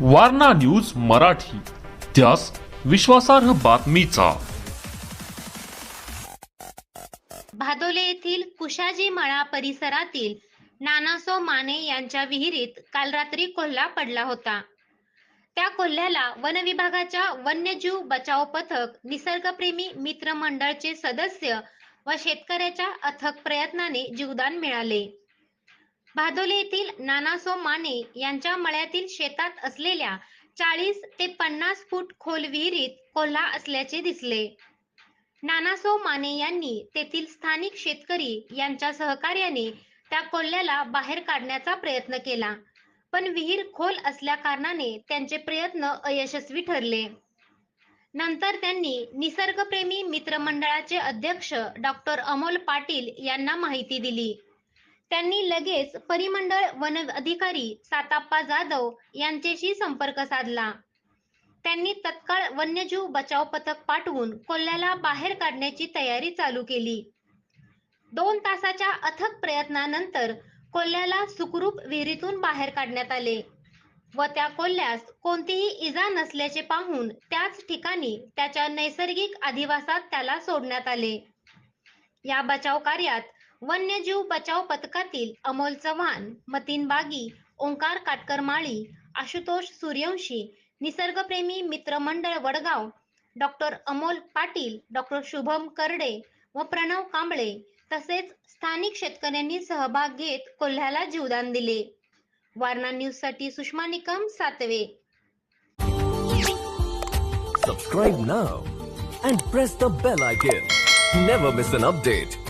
Warna news Marathi. त्यास विश्वासार्ह बातमीचा. भादोले येथील कुशाजी मळा परिसरातील नानासो माने यांच्या विहिरीत काल रात्री कोल्हा पडला होता. त्या कोल्ह्याला वन विभागाच्या वन्यजीव बचाव पथक निसर्गप्रेमी मित्र मंडळचे सदस्य व शेतकऱ्याच्या अथक प्रयत्नाने जीवदान मिळाले. भादोले येथील नानासो माने यांच्या मळ्यातील शेतात असलेल्या चाळीस ते पन्नास फूट खोल विहिरीत कोल्हा असल्याचे दिसले. नानासो माने यांनी तेथील स्थानिक शेतकरी यांच्या सहकार्याने त्या कोल्ह्याला बाहेर काढण्याचा प्रयत्न केला. पण विहीर खोल असल्या कारणाने त्यांचे प्रयत्न अयशस्वी ठरले. नंतर त्यांनी निसर्गप्रेमी मित्रमंडळाचे अध्यक्ष डॉक्टर अमोल पाटील यांना माहिती दिली. त्यांनी लगेच परिमंडळ वन अधिकारी साताप्पा जाधव यांच्याशी संपर्क साधला. त्यांनी तत्काळ वन्यजीव बचाव पथक पाठवून कोल्ह्याला बाहेर काढण्याची तयारी चालू केली. दोन तासाच्या अथक प्रयत्नानंतर कोल्ह्याला सुखरूप विहिरीतून बाहेर काढण्यात आले व त्या कोल्ह्यास कोणतीही इजा नसल्याचे पाहून त्याच ठिकाणी त्याच्या नैसर्गिक अधिवासात त्याला सोडण्यात आले. या बचाव कार्यात वन्यजीव बचाव पथकातील अमोल चव्हाण मतीन बागी ओंकार काटकर माळी आशुतोष सूर्यवंशी निसर्गप्रेमी मित्रमंडळ वडगाव डॉक्टर अमोल पाटील डॉक्टर शुभम करडे व प्रणव कांबळे तसेच स्थानिक शेतकऱ्यांनी सहभाग घेत कोल्ह्याला जीवदान दिले. वारणा न्यूजसाठी Sushma Nikam Satve. Subscribe now and press the bell icon never miss an update